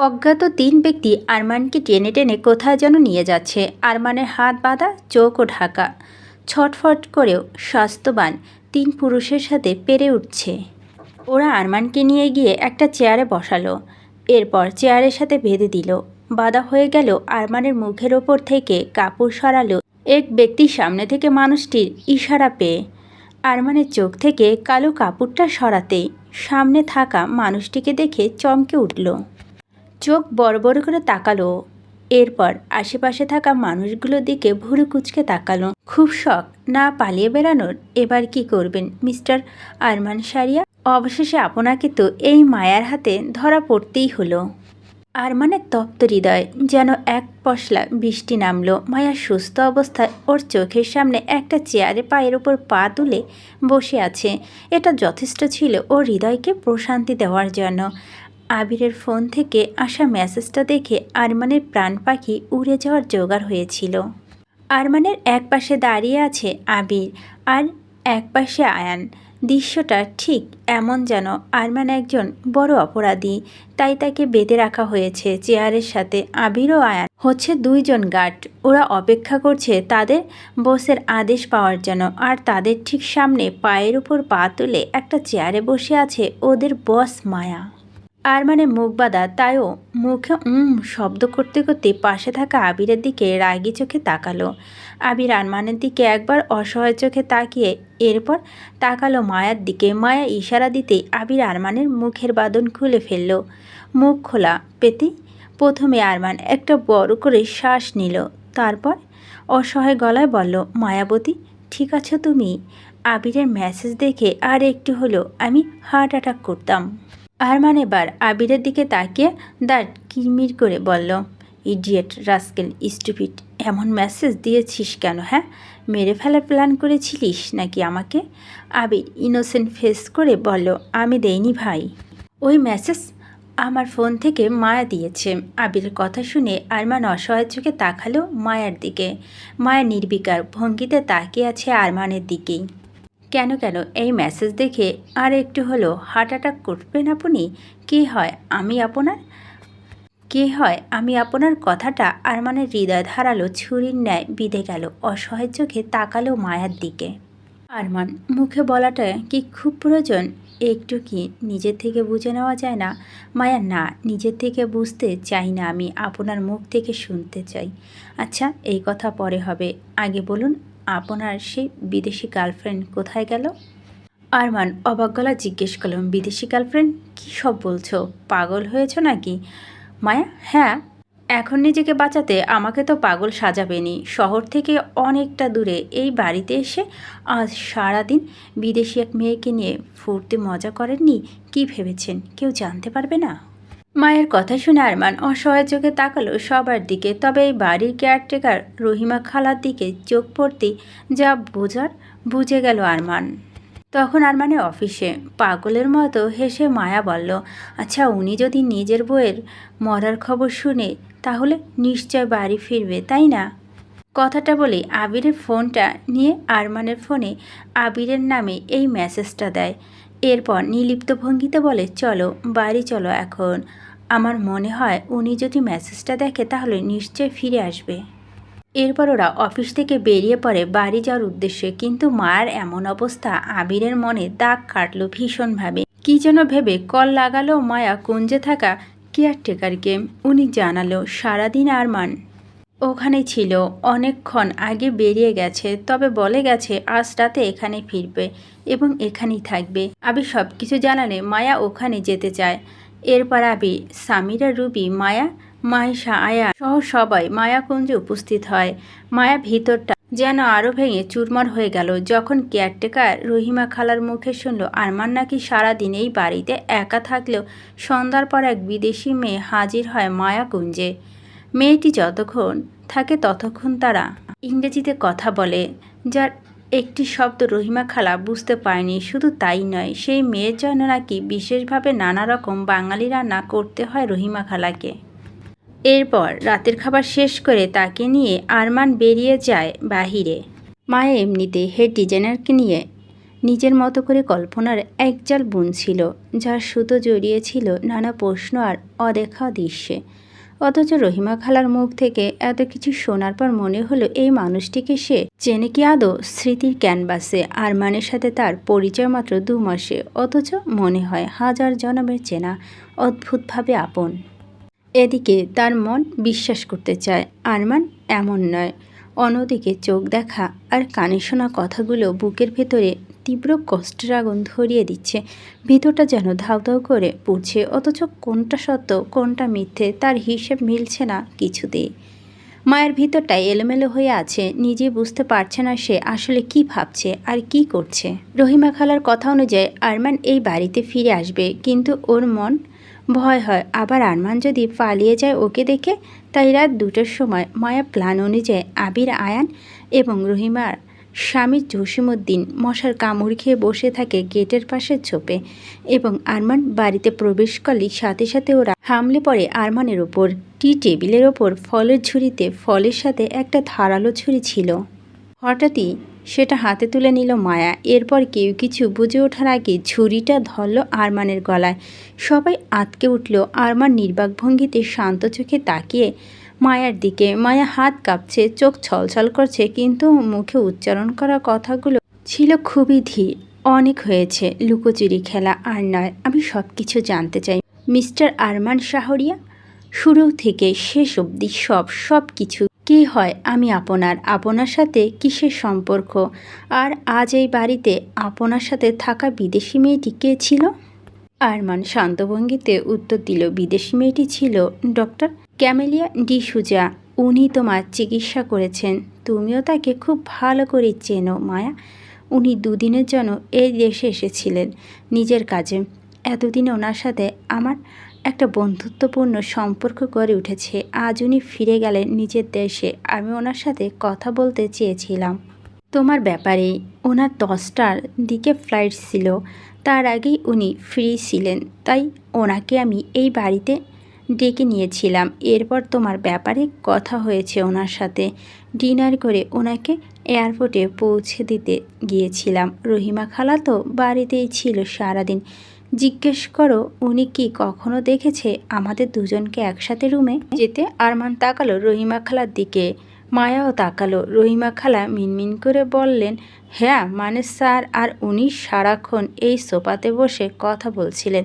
অজ্ঞাত তিন ব্যক্তি আরমানকে টেনে টেনে কোথায় যেন নিয়ে যাচ্ছে। আরমানের হাত বাঁধা চোখও ঢাকা। ছটফট করেও স্বাস্থ্যবান তিন পুরুষের সাথে পেরে উঠছে। ওরা আরমানকে নিয়ে গিয়ে একটা চেয়ারে বসালো। এরপর চেয়ারের সাথে বেঁধে দিল। বাধা হয়ে গেল আরমানের মুখের ওপর থেকে কাপড় সরালো এক ব্যক্তির সামনে থেকে মানুষটির ইশারা পেয়ে। আরমানের চোখ থেকে কালো কাপড়টা সরাতেই সামনে থাকা মানুষটিকে দেখে চমকে উঠল। চোখ বড় বড় করে তাকালো। এরপর আশেপাশে থাকা মানুষগুলোর দিকে ভুরু কুচকে তাকালো। খুব শখ, না পালিয়ে বেড়ানোর? এবার কি করবেন, মিস্টার আরমান সারিয়া? অবশেষে আপনাকে তো এই মায়ার হাতে ধরা পড়তেই হলো। আরমানের তপ্ত হৃদয় যেন এক পশলা বৃষ্টি নামলো। মায়ার সুস্থ অবস্থায় ওর চোখের সামনে একটা চেয়ারে পায়ের ওপর পা তুলে বসে আছে। এটা যথেষ্ট ছিল ওর হৃদয়কে প্রশান্তি দেওয়ার জন্য। আবিরের ফোন থেকে আসা মেসেজটা দেখে আরমানের প্রাণ পাখি উড়ে যাওয়ার জোগাড় হয়েছিল। আরমানের এক পাশে দাঁড়িয়ে আছে আবির আর এক পাশে আয়ান। দৃশ্যটা ঠিক এমন যেন আরমান একজন বড় অপরাধী। তাই তাকে বেঁধে রাখা হয়েছে চেয়ারের সাথে আবির ও আয়ান। হচ্ছে দুইজন গার্ড। ওরা অপেক্ষা করছে তাদের বসের আদেশ পাওয়ার জন্য। আর তাদের ঠিক সামনে পায়ের উপর পা তুলে একটা চেয়ারে বসে আছে ওদের বস মায়া। আর মানে মুখ বাঁধা, তাইও মুখে উম শব্দ করতে করতে পাশে থাকা আবিরের দিকে রাগি চোখে তাকালো। আবির আরমানের দিকে একবার অসহায় চোখে তাকিয়ে এরপর তাকালো মায়ার দিকে। মায়া ইশারা দিতেই আবির আরমানের মুখের বাঁধন খুলে ফেলল। মুখ খোলা পেতেই প্রথমে আরমান একটা বড় করে শ্বাস নিল, তারপর অসহায় গলায় বলল, মায়াবতী, ঠিক আছো তুমি? আবিরের মেসেজ দেখে আর একটু হলো, আমি হার্ট অ্যাটাক করতাম। আরমান এবার আবিরের দিকে তাকিয়ে দাঁত কিরমির করে বলল, ইডিয়েট রাস্কেল, স্টুপিড, এমন মেসেজ দিয়েছিস কেন হ্যাঁ? মেরে ফেলার প্ল্যান করেছিলিস নাকি আমাকে? আবির ইনোসেন্ট ফেস করে বলল, আমি দেইনি ভাই। ওই মেসেজ আমার ফোন থেকে মায়া দিয়েছে। আবিরের কথা শুনে আরমান অসহায় চোখে তাকালো মায়ার দিকে। মায়া নির্বিকার ভঙ্গিতে তাকিয়ে আছে আরমানের দিকেই। কেন কেন এই মেসেজ দেখে আর একটু হলো হার্ট অ্যাটাক করবেন আপনি? কি হয় আমি আপনার? কে হয় আমি আপনার কথাটা? আর মানে হৃদয় ধারালো ছুরির ন্যায় বিঁধে গেল, অসহায় চোখে তাকালো মায়ার দিকে। আরমান, মুখে বলাটা কি খুব প্রয়োজন? একটু কি নিজের থেকে বুঝে নেওয়া যায় না? মায়া, না, নিজের থেকে বুঝতে চাই না আমি, আপনার মুখ থেকে শুনতে চাই। আচ্ছা এই কথা পরে হবে। আগে বলুন আপনার সেই বিদেশি গার্লফ্রেন্ড কোথায় গেল? আরমান অবাক গলা জিজ্ঞেস করলাম বিদেশি গার্লফ্রেন্ড কী সব বলছো? পাগল হয়েছ নাকি? মায়া হ্যাঁ। এখন নিজেকে বাঁচাতে আমাকে তো পাগল সাজাবেনি। শহর থেকে অনেকটা দূরে এই বাড়িতে এসে আজ সারাদিন বিদেশি এক মেয়েকে নিয়ে ফুর্তি মজা করেননি? কি ভেবেছেন? কেউ জানতে পারবে না? মায়ের কথা শুনে আরমান অসহায় চোখে তাকালো সবার দিকে, তবে এই বাড়ির কেয়ারটেকার রহিমা খালার দিকে চোখ পড়তেই যা বোঝার বুঝে গেল আরমান। তখন আরমানের অফিসে পাগলের মতো হেসে মায়া বলল আচ্ছা উনি যদি নিজের বইয়ের মরার খবর শুনে তাহলে নিশ্চয় বাড়ি ফিরবে, তাই না? কথাটা বলে আবিরের ফোনটা নিয়ে আরমানের ফোনে আবিরের নামে এই মেসেজটা দেয়। এরপর নিলিপ্ত ভঙ্গিতে বলে, চলো, বাড়ি চলো এখন। আমার মনে হয় উনি যদি মেসেজটা দেখে তাহলে নিশ্চয় ফিরে আসবে। এরপর ওরা অফিস থেকে বেরিয়ে পড়ে বাড়ি যাওয়ার উদ্দেশ্যে। কিন্তু মায়ের এমন অবস্থা, আবিরের মনে দাগ কাটলো ভীষণভাবে। কি যেন ভেবে কল লাগালো মায়া কুঞ্জে থাকা কেয়ারটেকারকে। উনি জানালো, সারাদিন আরমান ওখানে ছিল, অনেকক্ষণ আগে বেরিয়ে গেছে, তবে বলে গেছে আজ রাতে এখানে ফিরবে এবং এখানেই থাকবে। আবি সব কিছু জানালে মায়া ওখানে যেতে চায়। এরপর আবি, সামিরা, রুবি, মায়া, মাইশা, আয়া সহ সবাই মায়াকুঞ্জে উপস্থিত হয়। মায়া ভিতরটা যেন আরও ভেঙে চুরমার হয়ে গেল। যখন কেয়ারটেকার রহিমা খালার মুখে শুনল, আরমান নাকি সারাদিন এই বাড়িতে একা থাকলেও সন্ধ্যার পর এক বিদেশি মেয়ে হাজির হয় মায়াকুঞ্জে। মেয়েটি যতক্ষণ থাকে ততক্ষণ তারা ইংরেজিতে কথা বলে, যার একটি শব্দ রহিমা খালা বুঝতে পারেনি, শুধু তাই নয়, সেই মেয়ের জন্য নাকি বিশেষভাবে নানা রকম বাঙালি রান্না করতে হয় রহিমা খালাকে। এরপর রাতের খাবার শেষ করে তাকে নিয়ে আরমান বেরিয়ে যায় বাহিরে। মায়ে এমনিতে হেড ডিজাইনারকে নিয়ে নিজের মতো করে কল্পনার একজাল বুনছিল যার সুতো জড়িয়েছিল নানা প্রশ্ন আর অদেখা দৃশ্যে। অথচ রহিমা খালার মুখ থেকে এত কিছু শোনার পর মনে হলো এই মানুষটিকে সে চেনে কি আদৌ স্মৃতির ক্যানভাসে, আরমানের সাথে তার পরিচয় মাত্র দু মাসে, অথচ মনে হয় হাজার জনমের চেনা, অদ্ভুতভাবে আপন। এদিকে তার মন বিশ্বাস করতে চায়, আরমান এমন নয়। অন্যদিকে চোখ দেখা আর কানে শোনা কথাগুলো বুকের ভেতরে তীব্র কষ্টের আগুন ধরিয়ে দিচ্ছে। ভিতরটা যেন ধাউ ধাউ করে পড়ছে, অথচ কোনটা সত্য, কোনটা মিথ্যে, তার হিসেব মিলছে না কিছুতেই। মায়ের ভিতরটাই এলোমেলো হয়ে আছে, নিজে বুঝতে পারছে না সে আসলে কি ভাবছে আর কি করছে। রহিমা খালার কথা অনুযায়ী আরমান এই বাড়িতে ফিরে আসবে, কিন্তু ওর মন ভয় হয়। আবার আরমান যদি পালিয়ে যায় ওকে দেখে, তাই রাত দুটোর সময় মায়া প্ল্যান অনুযায়ী আবির, আয়ান এবং রহিমার স্বামী জসিমুদ্দিন মশার কামড় খেয়ে বসে থাকে গেটের পাশে ছোপে এবং আরমান বাড়িতে প্রবেশ করলে সাথে সাথে ওরা হামলে পড়ে আরমানের ওপর। টি টেবিলের ওপর ফলের ঝুড়িতে ফলের সাথে একটা ধারালো ছুরি ছিল। হঠাৎই সেটা হাতে তুলে নিল মায়া। এরপর কেউ কিছু বুঝে ওঠার আগে ঝুড়িটা ধরল আরমানের গলায়। সবাই আতকে উঠল। আরমান নির্বাক ভঙ্গিতে শান্ত চোখে তাকিয়ে মায়ার দিকে। মায়া হাত কাঁপছে, চোখ ছলছল করছে, কিন্তু মুখে উচ্চারণ করা কথাগুলো ছিল খুবই ধীর। অনেক হয়েছে, লুকোচুরি খেলা আর নয়, আমি সব কিছু জানতে চাই। মিস্টার আরমান শাহরিয়া, শুরু থেকে শেষ অবধি সব সব কিছু কি হয়? আমি আপনার আপনার সাথে কিসের সম্পর্ক? আর আজ এই বাড়িতে আপনার সাথে থাকা বিদেশি মেয়েটি কে ছিল? আরমান শান্তভঙ্গিতে উত্তর দিল, বিদেশি মেয়েটি ছিল ডক্টর ক্যামেলিয়া ডিসুজা, উনি তোমার চিকিৎসা করেছেন। তুমিও তাকে খুব ভালো করে চেনো, মায়া। উনি দুদিনের জন্য এই দেশে এসেছিলেন নিজের কাজে। এতদিন ওনার সাথে আমার একটা বন্ধুত্বপূর্ণ সম্পর্ক গড়ে উঠেছে। আজ উনি ফিরে গেলেন নিজের দেশে। আমি ওনার সাথে কথা বলতে চেয়েছিলাম। তোমার ব্যাপারে ওনার দশটার দিকে ফ্লাইট ছিল। তার আগেই উনি ফ্রি ছিলেন। তাই ওনাকে আমি এই বাড়িতে ডেকে নিয়েছিলাম। এরপর তোমার ব্যাপারে কথা হয়েছে ওনার সাথে। ডিনার করে ওনাকে এয়ারপোর্টে পৌঁছে দিতে গিয়েছিলাম। রহিমা খালা তো বাড়িতেই ছিল সারাদিন। জিজ্ঞেস করো, উনি কি কখনো দেখেছে আমাদের দুজনকে একসাথে রুমে যেতে? আরমান তাকালো রহিমা খালার দিকে। মায়াও তাকালো। রহিমা খালা মিনমিন করে বললেন হ্যাঁ মানে স্যার, আর উনি সারাক্ষণ এই সোফাতে বসে কথা বলছিলেন।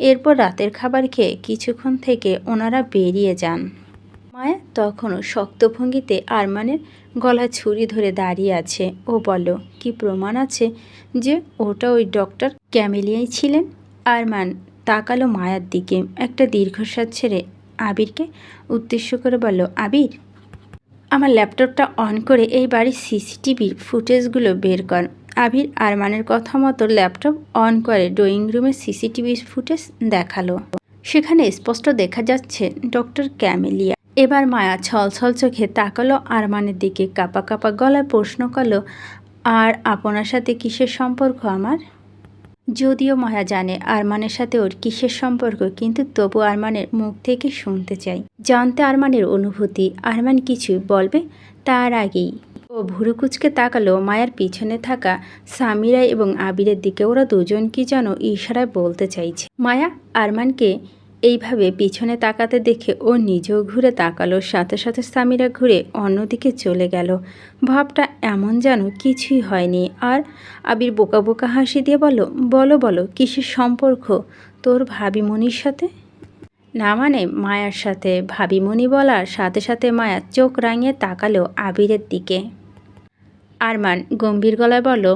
এরপর রাতের খাবার খেয়ে কিছুক্ষণ থেকে ওনারা বেরিয়ে যান। মায়া তখনও শক্ত ভঙ্গিতে আরমানের গলা ছুরি ধরে দাঁড়িয়ে আছে। ও বলল, কি প্রমাণ আছে যে ওটা ওই ডক্টর ক্যামেলিয়াই ছিলেন? আরমান তাকালো মায়ার দিকে। একটা দীর্ঘশ্বাস ছেড়ে আবিরকে উদ্দেশ্য করে বলল, আবির, আমার ল্যাপটপটা অন করে এই বাড়ির সিসিটিভির ফুটেজগুলো বের কর। আবির আরমানের কথা মতো ল্যাপটপ অন করে ড্রয়িং রুমের সিসিটিভি ফুটেজ দেখাল। সেখানে স্পষ্ট দেখা যাচ্ছে ডক্টর ক্যামেলিয়া। এবার মায়া ছল ছল চোখে তাকালো আরমানের দিকে, কাপা কাপা গলায় প্রশ্ন করল, আর আপনার সাথে কিসের সম্পর্ক আমার? যদিও মায়া জানে আরমানের সাথে ওর কিসের সম্পর্ক, কিন্তু তবু আরমানের মুখ থেকে শুনতে চাই। জানতে আরমানের অনুভূতি, আরমান কিছু বলবে তার আগেই। ও ভুরুকুচকে তাকালো মায়ের পিছনে থাকা সামিরা এবং আবিরের দিকে। ওরা দুজন কি যেন ইশারায় বলতে চাইছে। মায়া, আরমানকে এইভাবে পিছনে তাকাতে দেখে ও নিজেও ঘুরে তাকালো। সাথে সাথে সামিরা ঘুরে অন্যদিকে চলে গেল। ভাবটা এমন যেন কিছুই হয়নি। আর আবির বোকা বোকা হাসি দিয়ে বলো বলো বলো, কিসের সম্পর্ক তোর ভাবিমণির সাথে? না মানে মায়ার সাথে। ভাবিমণি বলার সাথে সাথে মায়া চোখ রাঙিয়ে তাকালো আবিরের দিকে। আরমান গম্ভীর গলায় বলল,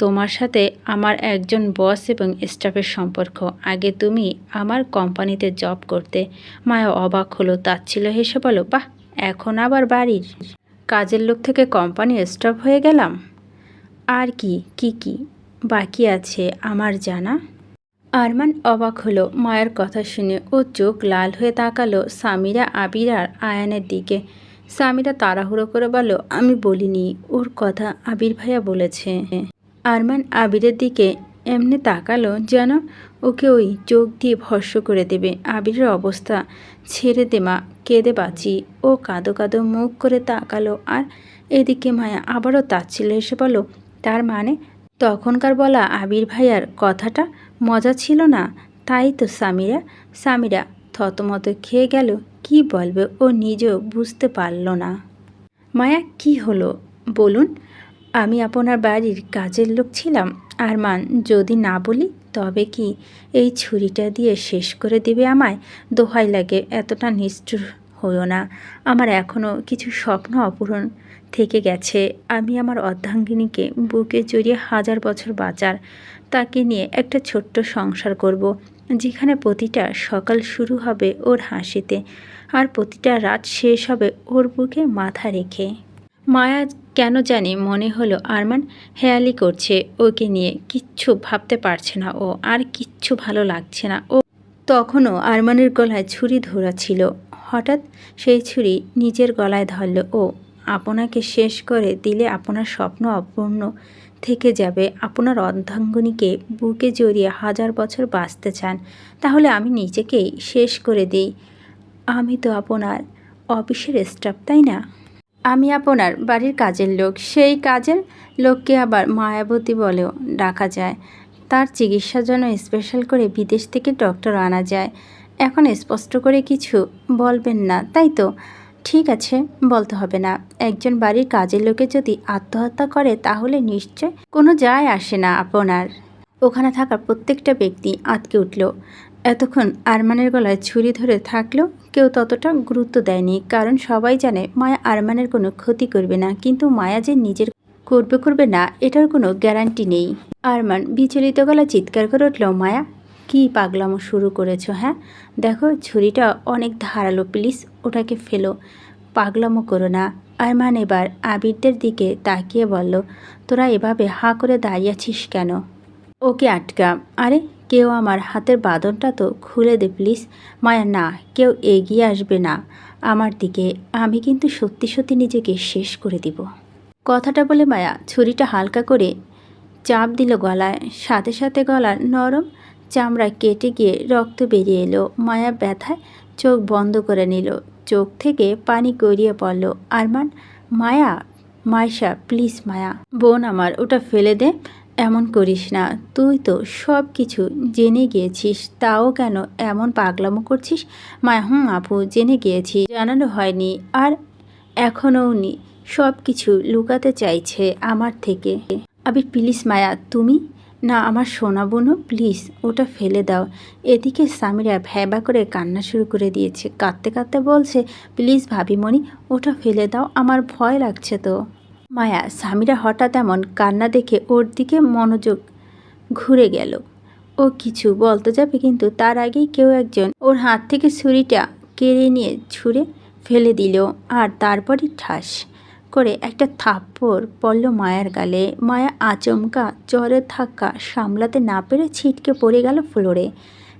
তোমার সাথে আমার একজন বস এবং স্টাফের সম্পর্ক। আগে তুমি আমার কোম্পানিতে জব করতে মায়া অবাক হলো তাচ্ছিল হেসে বলো বাহ, এখন আবার বাড়ির। কাজের লোক থেকে কোম্পানি স্টাফ হয়ে গেলাম। আর কি কি কি? বাকি আছে আমার জানা আরমান অবাক হলো, মায়ের কথা শুনে ও চোখ লাল হয়ে তাকালো সামিরা, আবির আর আয়ানের দিকে। সামিরা তাড়াহুড়ো করে বলল, আমি বলিনি, ওর কথা আবির ভাইয়া বলেছে। আরমান আবিরের দিকে এমনি তাকালো যেন ওকে ওই চোখ দিয়ে ভস্য করে দেবে। আবিরের অবস্থা ছেড়ে দে মা, কেঁদে বাঁচি। ও কাঁদো কাদো মুখ করে তাকালো আর এদিকে মায়া আবারও তাচ্ছিল এসে বলো তার মানে তখনকার বলা আবির ভাইয়ার কথাটা মজা ছিল না? তাই তো সামিরা সামিরা থতমত খেয়ে গেল কি বলবে ও নিজেও বুঝতে পারল না। মায়া, কি হলো? বলুন, আমি আপনার বাড়ির কাজের লোক ছিলাম। আর মান যদি না বলি, তবে কি এই ছুরিটা দিয়ে শেষ করে দিবে আমায়? দোহাই লাগে, এতটা নিষ্ঠুর হইও না। আমার এখনও কিছু স্বপ্ন অপূরণ থেকে গেছে। আমি আমার অর্ধাঙ্গিনীকে বুকে জড়িয়ে হাজার বছর বাঁচার, তাকে নিয়ে একটা ছোট্ট সংসার করব, যেখানে প্রতিটা সকাল শুরু হবে ওর হাসিতে। আর প্রতিটা রাত শেষ হবে ওর বুকে মাথা রেখে। মায়া কেন জানি মনে হলো আরমান হেয়ালি করছে ওকে নিয়ে। কিচ্ছু ভাবতে পারছে না ও, আর কিচ্ছু ভালো লাগছে না। ও তখনও আরমানের গলায় ছুরি ধরা ছিল হঠাৎ সেই ছুরি নিজের গলায় ধরল। ও, আপনাকে শেষ করে দিলে আপনার স্বপ্ন অপূর্ণ থেকে যাবে। আপনার অর্ধাঙ্গনীকে বুকে জড়িয়ে হাজার বছর বাঁচতে চান। তাহলে আমি নিজেকেই শেষ করে দিই। আমি তো আপনার অফিসের স্টাফ তাই না? আমি আপনার বাড়ির কাজের লোক। সেই কাজের লোককে আবার মায়াবতী বলেও ডাকা যায়। তার চিকিৎসার জন্য স্পেশাল করে বিদেশ থেকে ডক্টর আনা যায়। এখন স্পষ্ট করে কিছু বলবেন না, তাই তো? ঠিক আছে, বলতে হবে না। একজন বাড়ির কাজের লোকে যদি আত্মহত্যা করে, তাহলে নিশ্চয় কোনো যায় আসে না আপনার। ওখানে থাকা প্রত্যেকটা ব্যক্তি আটকে উঠল। এতক্ষণ আরমানের গলায় ছুরি ধরে থাকলেও কেউ ততটা গুরুত্ব দেয়নি, কারণ সবাই জানে মায়া আরমানের কোনো ক্ষতি করবে না, কিন্তু মায়া যে নিজের করবে করবে না, এটার কোনো গ্যারান্টি নেই। আরমান বিচলিত গলা চিৎকার করে উঠল, মায়া, কি পাগলামো শুরু করেছ হ্যাঁ? দেখো, ছুরিটা অনেক ধারালো, প্লিজ ওটাকে ফেলো। পাগলামো করো না। আরমান এবার আবিরদের দিকে তাকিয়ে বলল, তোরা এভাবে হাঁ করে দাঁড়িয়েছিস কেন? ওকে আটকা। আরে কেউ আমার হাতের বাঁধনটা তো খুলে দে প্লিজ। মায়া, না, কেউ এগিয়ে আসবে না। আমার দিকে আমি কিন্তু সত্যি সত্যি নিজেকে শেষ করে দিব। কথাটা বলে মায়া ছুরিটা হালকা করে চাপ দিল গলায়। সাথে সাথে গলার নরম চামড়া কেটে গিয়ে রক্ত বেরিয়ে এলো। মায়া ব্যথায় চোখ বন্ধ করে নিল। চোখ থেকে পানি গড়িয়ে পড়ল। আরমান, মায়া, মাইশা, প্লিজ মায়া, বোন আমার, ওটা ফেলে দে। এমন করিস না। তুই তো সব কিছু জেনে গিয়েছিস, তাও কেন এমন পাগলামো করছিস? মা, হুম আপু, জেনে গিয়েছি। জানানো হয়নি আর এখনও নি। সব কিছু লুকাতে চাইছে আমার থেকে। আবির প্লিজ মায়া, তুমি? না, আমার সোনা বোনও, প্লিজ, ওটা ফেলে দাও। এদিকে সামিরা ভ্যাবা করে কান্না শুরু করে দিয়েছে। কাঁদতে কাঁদতে বলছে, প্লিজ ভাবিমণি, ওটা ফেলে দাও, আমার ভয় লাগছে তো। মায়া, স্বামীরা হঠাৎ এমন কান্না দেখে ওর দিকে মনোযোগ ঘুরে গেল। ও কিছু বলতে যাবে, কিন্তু তার আগেই কেউ একজন ওর হাত থেকে ছুরিটা কেড়ে নিয়ে ছুঁড়ে ফেলে দিল আর তারপরই ঠাস করে একটা থাপ্পড় পড়ল মায়ার গালে। মায়া আচমকা জ্বরের ধাক্কা সামলাতে না পেরে ছিটকে পড়ে গেল ফ্লোরে।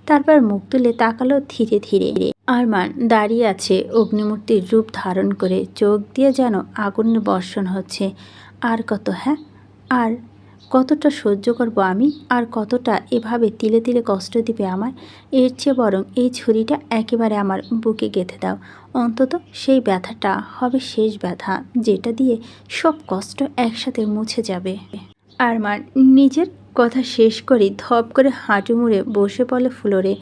তারপর মুখ তুলে তাকালো ধীরে ধীরে। আরমান দাঁড়িয়ে আছে অগ্নিমূর্তির রূপ ধারণ করে চোখ দিয়ে যেন আগুনের বর্ষণ হচ্ছে। আর কত হ্যাঁ? আর কতটা সহ্য করব আমি? আর কতটা এভাবে তিলে তিলে কষ্ট দিবে আমায়? এর চেয়ে বরং এই ছুরিটা একেবারে আমার বুকে গেঁথে দাও। অন্তত সেই ব্যথাটা হবে শেষ ব্যথা, যেটা দিয়ে সব কষ্ট একসাথে মুছে যাবে। আরমান নিজের কথা শেষ করে ধপ করে হাঁটু মুড়ে বসে পড়ল ফ্লোরে।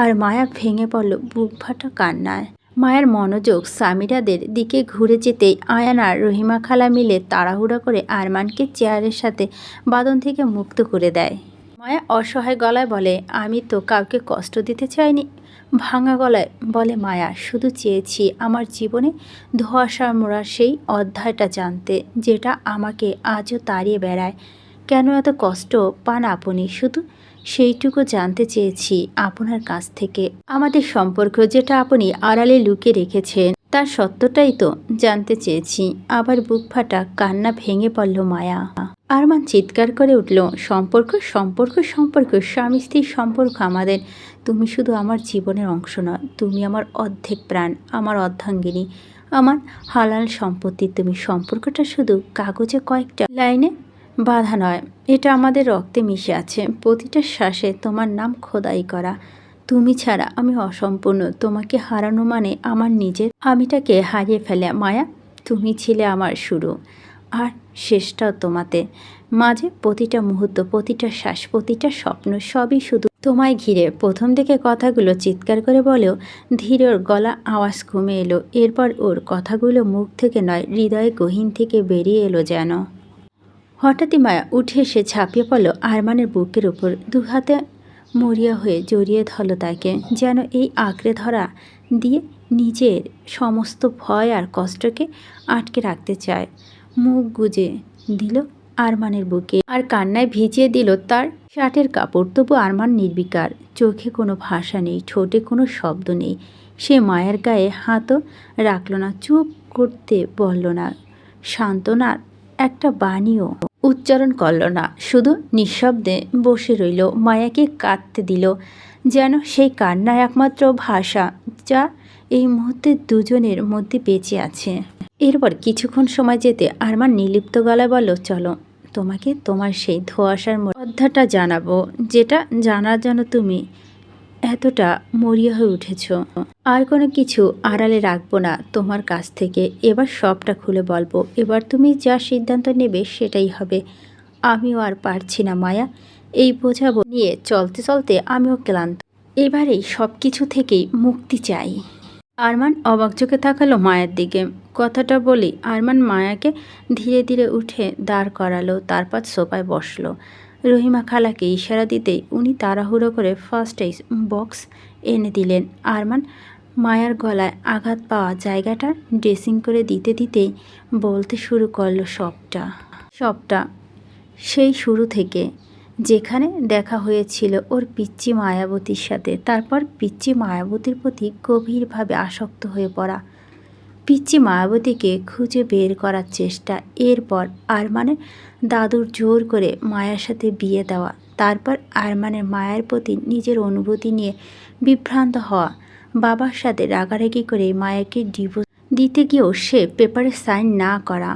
আর মায়া ভেঙে পড়ল বুক ফাটা কান্নায়। মায়ের মনোযোগ সামিরাদের দিকে ঘুরে যেতেই আয়ান আর রহিমা খালা মিলে তাড়াহুড়া করে আরমানকে চেয়ারের সাথে বাদন থেকে মুক্ত করে দেয়। মায়া অসহায় গলায় বলে, আমি তো কাউকে কষ্ট দিতে চাইনি। ভাঙা গলায় বলে, মায়া, শুধু চেয়েছি আমার জীবনে ধোয়াশা মোড়া সেই অধ্যায়টা জানতে, যেটা আমাকে আজও তাড়িয়ে বেড়ায়। কেন এত কষ্ট পান আপনি? শুধু সেইটুকু জানতে চেয়েছি আপনার কাছ থেকে। আমাদের সম্পর্ক যেটা আপনি আড়ালে লুকিয়ে রেখেছেন, তার সত্যটাই তো জানতে চেয়েছি। আবার বুক ফাটা কান্না ভেঙে পড়ল মায়া। আরমান চিৎকার করে উঠল, সম্পর্ক সম্পর্ক সম্পর্ক, স্বামী স্ত্রীর সম্পর্ক আমাদের। তুমি শুধু আমার জীবনের অংশ নয়, তুমি আমার অর্ধেক প্রাণ, আমার অর্ধাঙ্গিনী। আমার হালাল সম্পত্তি, তুমি সম্পর্কটা শুধু কাগজে কয়েকটা লাইনে বাধা নয়। এটা আমাদের রক্তে মিশে আছে। প্রতিটা শ্বাসে তোমার নাম খোদাই করা। তুমি ছাড়া আমি অসম্পূর্ণ। তোমাকে হারানো মানে আমার নিজের আমিটাকে হারিয়ে ফেলে। মায়া, তুমি ছিলে আমার শুরু। আর শেষটাও তোমাতে। মাঝে প্রতিটা মুহূর্ত, প্রতিটা শ্বাস, প্রতিটা স্বপ্ন সবই শুধু তোমায় ঘিরে। প্রথম দিকে কথাগুলো চিৎকার করে বলেও ধীরে ওর গলা আওয়াজ কমে এলো। এরপর ওর কথাগুলো মুখ থেকে নয়, হৃদয় গহীন থেকে বেরিয়ে এলো যেন। হঠাৎই মায়া উঠে এসে ঝাঁপিয়ে পড়ল আরমানের বুকের উপর। দুহাতে মরিয়া হয়ে জড়িয়ে ধরল তাকে, যেন এই আঁকড়ে ধরা দিয়ে নিজের সমস্ত ভয় আর কষ্টকে আটকে রাখতে চায়। মুখ গুজে দিল আরমানের বুকে আর কান্নায় ভিজিয়ে দিল তার শার্টের কাপড়। তবু আরমান নির্বিকার, চোখে কোনো ভাষা নেই, ঠোঁটে কোনো শব্দ নেই। সে মায়ের গায়ে হাতও রাখল না, চুপ করতে বলল না সান্ত্বনার একটা বাণীও উচ্চারণ করল না। শুধু নিঃশব্দে বসে রইল। মায়াকে কাঁদতে দিল যেন সেই কান্না একমাত্র ভাষা যা এই মুহূর্তে দুজনের মধ্যে বেঁচে আছে। এরপর কিছুক্ষণ সময় যেতে আরমান নিলিপ্ত গলায় বলল, চলো, তোমাকে তোমার সেই ধোয়াশার অধ্যাটা জানাব, যেটা জানার জন্য তুমি এতটা মরিয়া হয়ে উঠেছ। আর কোনো কিছু আড়ালে রাখব না তোমার কাছ থেকে। এবার সবটা খুলে বলব। এবার তুমি যা সিদ্ধান্ত নেবে সেটাই হবে। আমিও আর পারছি না, মায়া। এই বোঝাবো নিয়ে চলতে চলতে আমিও ক্লান্ত। এবারেই সব কিছু থেকেই মুক্তি চাই। আরমান অবাক চোখে তাকালো মায়ের দিকে। কথাটা বলি আরমান মায়াকে ধীরে ধীরে উঠে দাঁড় করালো, তারপর সোফায় বসল। রহিমা খালাকে ইশারা দিতেই উনি তাড়াহুড়ো করে ফার্স্ট এইড বক্স এনে দিলেন। আরমান মায়ার গলায় আঘাত পাওয়া জায়গাটা ড্রেসিং করে দিতে দিতেই বলতে শুরু করল সবটা। সবটা সেই শুরু থেকে যেখানে দেখা হয়েছিল ওর পিচ্চি মায়াবতীর সাথে। তারপর পিচ্চি মায়াবতীর প্রতি গভীরভাবে আসক্ত হয়ে পড়া। পিচ্চি মায়াবতীকে খুঁজে বের করার চেষ্টা। এরপর আরমানের দাদুর জোর করে মায়ার সাথে বিয়ে দেওয়া, তারপর আরমানের মায়ের প্রতি নিজের অনুভূতি নিয়ে বিভ্রান্ত হওয়া। বাবার সাথে রাগারাগি করে মায়াকে ডিভোর্স দিতে গিয়েও সে পেপারে সাইন না করা।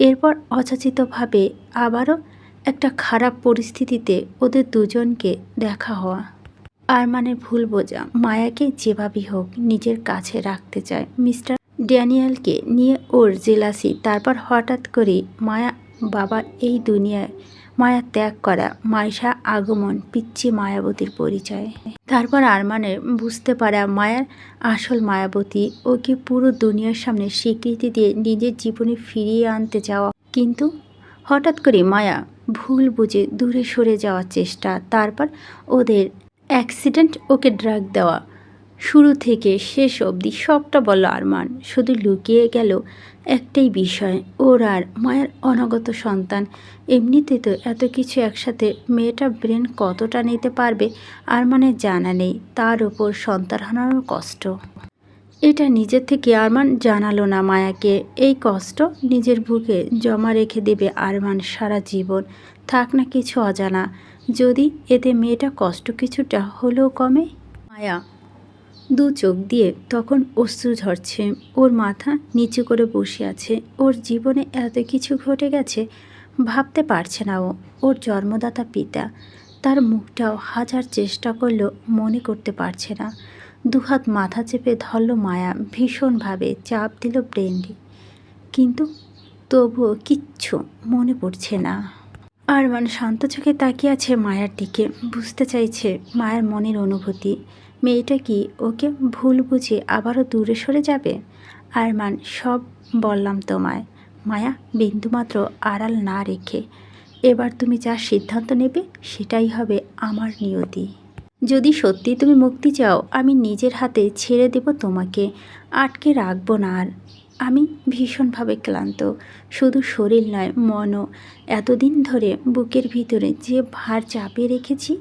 এরপর অযাচিতভাবে আবারও একটা খারাপ পরিস্থিতিতে ওদের দুজনকে দেখা হওয়া। আরমানের ভুল বোঝা মায়াকে যেভাবেই হোক নিজের কাছে রাখতে চায়। মিস্টার ড্যানিয়েলকে নিয়ে ওর জেলাসি। তারপর হঠাৎ করে মায়া, বাবা, এই দুনিয়ায় মায়া ত্যাগ করা, মাইশা আগমন পিচ্ছি মায়াবতীর পরিচয়। তারপর আরমানের বুঝতে পারা মায়ার আসল মায়াবতী, ওকে পুরো দুনিয়ার সামনে স্বীকৃতি দিয়ে নিজের জীবনে ফিরিয়ে আনতে যাওয়া কিন্তু হঠাৎ করে মায়া ভুল বুঝে দূরে সরে যাওয়ার চেষ্টা। তারপর ওদের অ্যাক্সিডেন্ট ওকে ড্রাগ দেওয়া। শুরু থেকে শেষ অবধি সবটা বলল আরমান। শুধু লুকিয়ে গেল একটাই বিষয়, ওর আর মায়ের অনাগত সন্তান। এমনিতে তো এত কিছু একসাথে মেয়েটা ব্রেন কতটা নিতে পারবে আরমানের জানা নেই, তার ওপর সন্তান হারানোর কষ্ট। এটা নিজের থেকে আরমান জানালো না মায়াকে। এই কষ্ট নিজের বুকে জমা রেখে দেবে আরমান সারা জীবন। থাক না কিছু অজানা। যদি এতে মেয়েটা কষ্ট কিছুটা হলেও কমে? মায়া দু চোখ দিয়ে তখন অশ্রু ঝরছে। ওর মাথা নিচু করে বসে আছে। ওর জীবনে এত কিছু ঘটে গেছে, ভাবতে পারছে না ও। ওর জন্মদাতা পিতা। তার মুখটাও হাজার চেষ্টা করলেও মনে করতে পারছে না। দুহাত মাথা চেপে ধরল মায়া, ভীষণভাবে চাপ দিল ব্রেন্ডি কিন্তু তবুও কিচ্ছু মনে পড়ছে না। আরমান শান্ত চোখে তাকিয়ে আছে মায়ার দিকে। বুঝতে চাইছে মায়ের মনের অনুভূতি। মেয়েটা কি ওকে ভুল বুঝে আবারও দূরে সরে যাবে? আরমান, সব বললাম তোমায়। মায়া, বিন্দুমাত্র আড়াল না রেখে। এবার তুমি যা সিদ্ধান্ত নেবে, সেটাই হবে আমার নিয়তি। যদি সত্যি তুমি মুক্তি চাও, আমি নিজের হাতে ছেড়ে দেব তোমাকে। আটকে রাখব না আর। আমি ভীষণভাবে ক্লান্ত। শুধু শরীর নয়, মনও। এতদিন ধরে বুকের ভিতরে যে ভার চাপিয়ে রেখেছি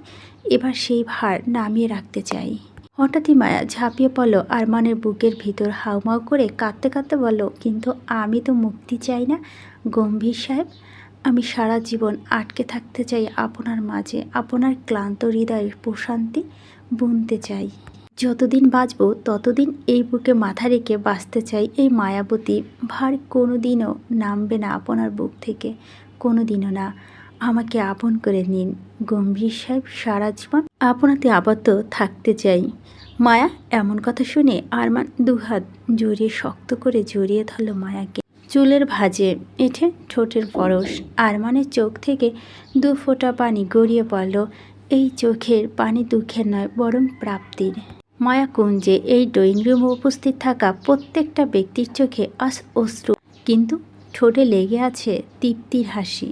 এবার সেই ভার নামিয়ে রাখতে চাই। হঠাৎই মায়া ঝাঁপিয়ে পড়ল আরমানের বুকের ভিতর হাউমাউ করে কাঁদতে কাঁদতে বলল, কিন্তু আমি তো মুক্তি চাই না, গম্ভীর সাহেব। আমি সারা জীবন আটকে থাকতে চাই আপনার মাঝে, আপনার ক্লান্ত হৃদয়ের প্রশান্তি বুনতে চাই। যতদিন বাঁচব, ততদিন এই বুকে মাথা রেখে বাঁচতে চাই এই মায়াবতী ভার কোনো দিনও নামবে না আপনার বুক থেকে কোনো দিনও না। আমাকে আপন করে নিন। গম্ভীর সাহেব সারা জীবন আপনাতে আবদ্ধ থাকতে চাই। মায়া, এমন কথা শুনে আরমান দুহাত জড়িয়ে শক্ত করে জড়িয়ে ধরল মায়াকে। চুলের ভাঁজে এঠে ঠোঁটের পরশ আরমানের চোখ থেকে দু ফোঁটা পানি গড়িয়ে পড়ল। এই চোখের পানি দুঃখের নয়, বরং প্রাপ্তির। মায়াকুঞ্জে এই ড্রয়িং রুমে উপস্থিত থাকা প্রত্যেকটা ব্যক্তির চোখে আস অশ্রু কিন্তু ঠোঁটে লেগে আছে তৃপ্তির হাসি।